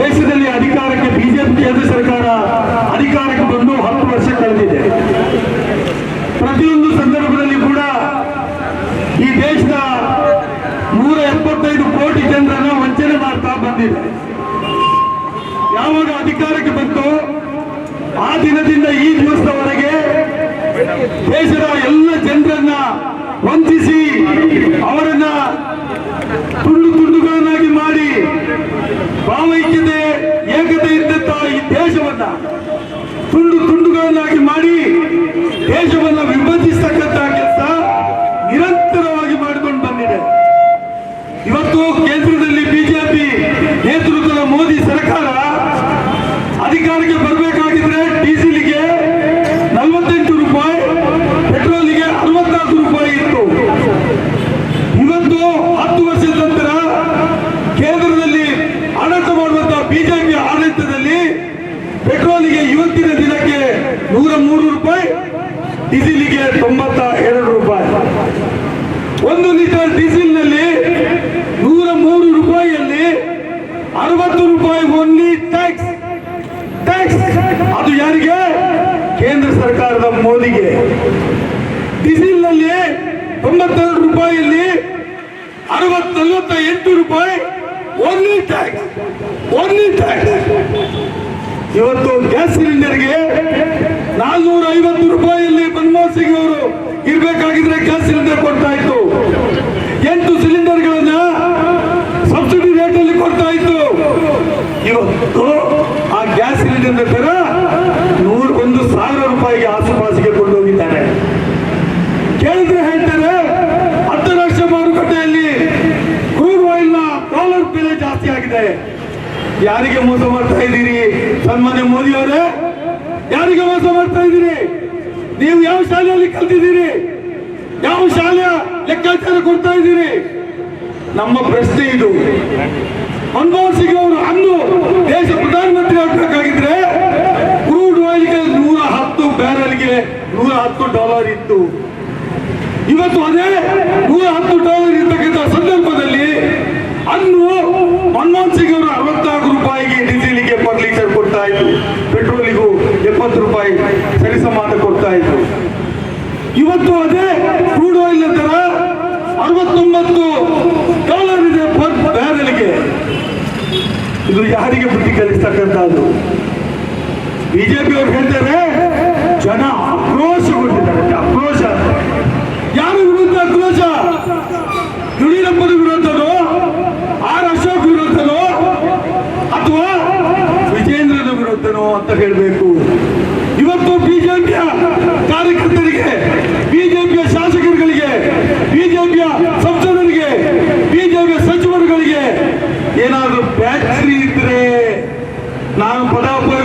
ದೇಶದಲ್ಲಿ ಅಧಿಕಾರಕ್ಕೆ ಬಿಜೆಪಿ ಕೇಂದ್ರ ಸರ್ಕಾರ ಅಧಿಕಾರಕ್ಕೆ ಬಂದು ಹತ್ತು ವರ್ಷ ಕಳೆದಿದೆ. ಪ್ರತಿಯೊಂದು ಸಂದರ್ಭದಲ್ಲಿ ಕೂಡ ಈ ದೇಶದ ನೂರ ಎಪ್ಪತ್ತೈದು ಕೋಟಿ ಜನರನ್ನ ವಂಚನೆ ಮಾಡ್ತಾ ಬಂದಿದೆ. ಯಾವಾಗ ಅಧಿಕಾರಕ್ಕೆ ಬಂತು ಆ ದಿನದಿಂದ ಈ ದಿವಸದವರೆಗೆ ದೇಶದ ಎಲ್ಲ ಜನರನ್ನ ವಂಚಿಸಿ ಅವರನ್ನ ನೂರ ಮೂರು ರೂಪಾಯಿ, ಡೀಸೆಲ್ಗೆ ತೊಂಬತ್ತ ಎರಡು ರೂಪಾಯಿ. ಒಂದು ಲೀಟರ್ ಡೀಸೆಲ್ನಲ್ಲಿ ನೂರ ಮೂರು ರೂಪಾಯಿಯಲ್ಲಿ ಅರವತ್ತು ರೂಪಾಯಿ ಓನ್ಲಿ ಟ್ಯಾಕ್ಸ್ ಟ್ಯಾಕ್ಸ್ ಅದು ಯಾರಿಗೆ? ಕೇಂದ್ರ ಸರ್ಕಾರದ ಮೋದಿಗೆ. ಡೀಸೆಲ್ನಲ್ಲಿ ತೊಂಬತ್ತೆರಡು ರೂಪಾಯಿಯಲ್ಲಿ ಅರವತ್ ನಲವತ್ತ ಎಂಟು ರೂಪಾಯಿ ಓನ್ಲಿ ಟ್ಯಾಕ್ಸ್ ಓನ್ಲಿ ಟ್ಯಾಕ್ಸ್ ಇವತ್ತು ಗ್ಯಾಸ್ ಸಿಲಿಂಡರ್ಗೆ ನಾಲ್ನೂರ ಐವತ್ತು ರೂಪಾಯಿಯಲ್ಲಿ ಮನಮೋಹನ್ ಸಿಂಗ್ ಅವರು ಇರ್ಬೇಕಾಗಿದ್ರೆ ಗ್ಯಾಸ್ ಸಿಲಿಂಡರ್ ಕೊಡ್ತಾ ಇತ್ತು ಎಂಟು ಸಿಲಿಂಡರ್ಗಳನ್ನ ಸಬ್ಸಿಡಿ ರೇಟಲ್ಲಿ ಕೊಡ್ತಾ ಇತ್ತು ಇವತ್ತು ಆ ಗ್ಯಾಸ್ ಸಿಲಿಂಡರ್ ದರ ನೂರ ಒಂದು ಸಾವಿರ ರೂಪಾಯಿಗೆ ಆಸುಪಾಸಿಗೆ ಕೊಂಡೋಗಿದ್ದಾರೆ. ಕೇಳಿದ್ರೆ ಹೇಳ್ತಾರೆ, ಅಂತಾರಾಷ್ಟ್ರೀಯ ಮಾರುಕಟ್ಟೆಯಲ್ಲಿ ಕ್ರೂಡ್ ಆಯಿಲ್ನ ಡಾಲರ್ ಬೆಲೆ ಜಾಸ್ತಿ ಆಗಿದೆ ಯಾರಿಗೆ ಮೋಸ ಮಾಡ್ತಾ ಇದ್ದೀರಿ? ಸನ್ಮಾನ್ಯ ಮೋದಿ ಅವರೇ ಯಾರಿಗೆ ಮೋಸ ಮಾಡ್ತಾ ಇದ್ದೀರಿ? ನೀವು ಯಾವ ಶಾಲೆಯಲ್ಲಿ ಕಲ್ತಿದ್ದೀರಿ? ಯಾವ ಶಾಲೆಯ ಲೆಕ್ಕಾಚಾರ ಕೊಡ್ತಾ ಇದ್ದೀರಿ? ನಮ್ಮ ಪ್ರಶ್ನೆ ಇದು. ಮನಮೋಹನ್ ಸಿಂಗ್ ಅವರು ಅಂದು ದೇಶ ಪ್ರಧಾನಮಂತ್ರಿ ಆಗಬೇಕಾಗಿದ್ರೆ ಕ್ರೂಡ್ ಆಯಿಲ್ಗೆ ನೂರ ಹತ್ತು ಬ್ಯಾರಲ್ಗೆ ನೂರ ಹತ್ತು ಡಾಲರ್ ಇತ್ತು. ಇವತ್ತು ಅದೇ ನೂರ ಹತ್ತು ಡಾಲರ್ ಇರ್ತಕ್ಕಂಥ ಸಂದರ್ಭದಲ್ಲಿ ಅನ್ನು ಮನಮೋಹನ್ ಸಿಂಗ್ ಅವರು ಅರವತ್ನಾಲ್ಕು ರೂಪಾಯಿಗೆ ಡೀಸೆಲ್ಗೆ ಪರ್ ಲೀಟರ್ ಕೊಡ್ತಾ ಇದ್ರು ಪೆಟ್ರೋಲಿಗೂ ಎಪ್ಪತ್ತು ರೂಪಾಯಿ ಸರಿಸಮಾನ ಕೊಡ್ತಾ ಇದ್ರು. ಇವತ್ತು ಅದೇ ಕ್ರೂಡ್ ಆಯಿಲ್ ದರ ಅರವತ್ತೊಂಬತ್ತು ಡಾಲರ್ ಇದೆ ಪರ್ ಬ್ಯಾರಲ್ಗೆ ಇದು ಯಾರಿಗೆ ಬುದ್ಧಿ ಕಲಿಸ್ತಕ್ಕಂಥದ್ದು ಬಿಜೆಪಿ ಅವ್ರು ಹೇಳ್ತಾರೆ, ಜನ ಆಕ್ರೋಶಗೊಂಡಿದ್ದಾರೆ ಆಕ್ರೋಶ. ಯಾರ ವಿರುದ್ಧ ಆಕ್ರೋಶ? ಯಡಿಯೂರಪ್ಪನ ವಿರುದ್ಧನೋ? ಆರ್ ಅಶೋಕ್ ವಿರುದ್ಧನೋ? ಅಥವಾ ವಿಜೇಂದ್ರನ ವಿರುದ್ಧನೋ ಅಂತ ಹೇಳಬೇಕು. lâmpada